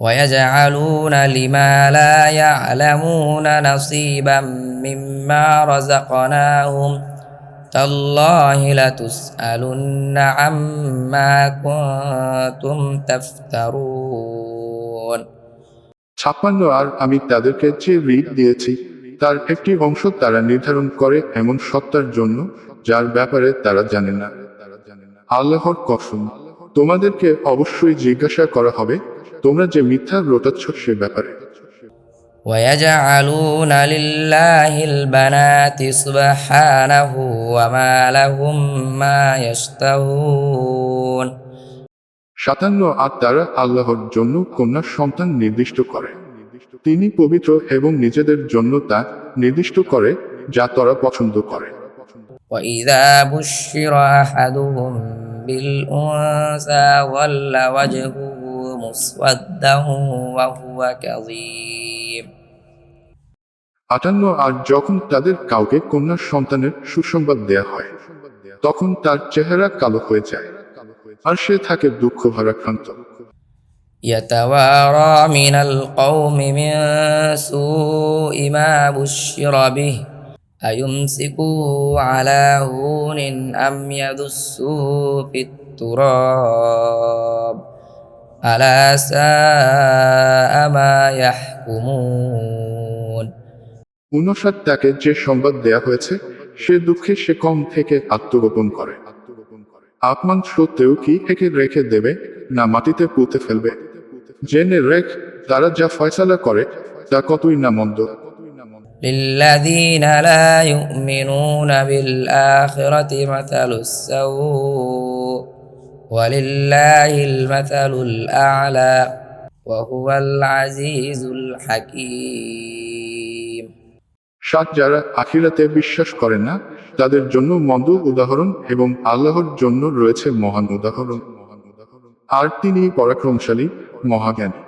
ويجعلون لما لا يعلمون نصيبا مما رزقناهم تالله لتسألن عما كنتم تفترون ছাপ্পান্ন আর আমি তাদেরকে যে ঋণ দিয়েছি তার একটি অংশ তারা নির্ধারণ করে এমন সত্তার জন্য যার ব্যাপারে তারা জানে না আল্লাহর কসম তোমাদেরকে অবশ্যই জিজ্ঞাসা করা হবে তোমরা যে মিথ্যা রটাচ্ছ সে ব্যাপারে ويجعلون لله البنات سبحانه وما لهم ما يشتهون সাতান্ন আর তারা আল্লাহর জন্য কন্যা সন্তান নির্দিষ্ট করে তিনি পবিত্র এবং নিজেদের জন্য তা নির্দিষ্ট করে যা তারা পছন্দ করে وإذا بشر أحدهم بالأنثى ظل وجهه مسودا وهو كظيم আটান্ন আর যখন তাদের কাউকে কন্যা সন্তানের সুসংবাদ দেয়া হয় তখন তার চেহারা কালো হয়ে যায় আর সে থাকে দুঃখ ভারাক্রান্ত يتوارى من القوم من سوء ما بشر به أيمسكه على هون أم يدسه في التراب ألا ساء ما يحكمون উনষাট তাকে যে সংবাদ দেয়া হয়েছে সে দুঃখে সে কম থেকে আত্মগোপন করে আপমান সত্ত্বেও কি একে রেখে দেবে না মাটিতে পুঁতে ফেলবে জেনে রেখ তারা যা ফয়সালা করে তা কতই না মন্দ للذين لا يؤمنون بالآخرة مثل السوء ولله المثل الأعلى وهو العزيز الحكيم সাত যারা আখিরাতে বিশ্বাস করে না তাদের জন্য মন্দ উদাহরণ এবং আল্লাহর জন্য রয়েছে মহান উদাহরণ আর তিনি পরাক্রমশালী মহাজ্ঞানী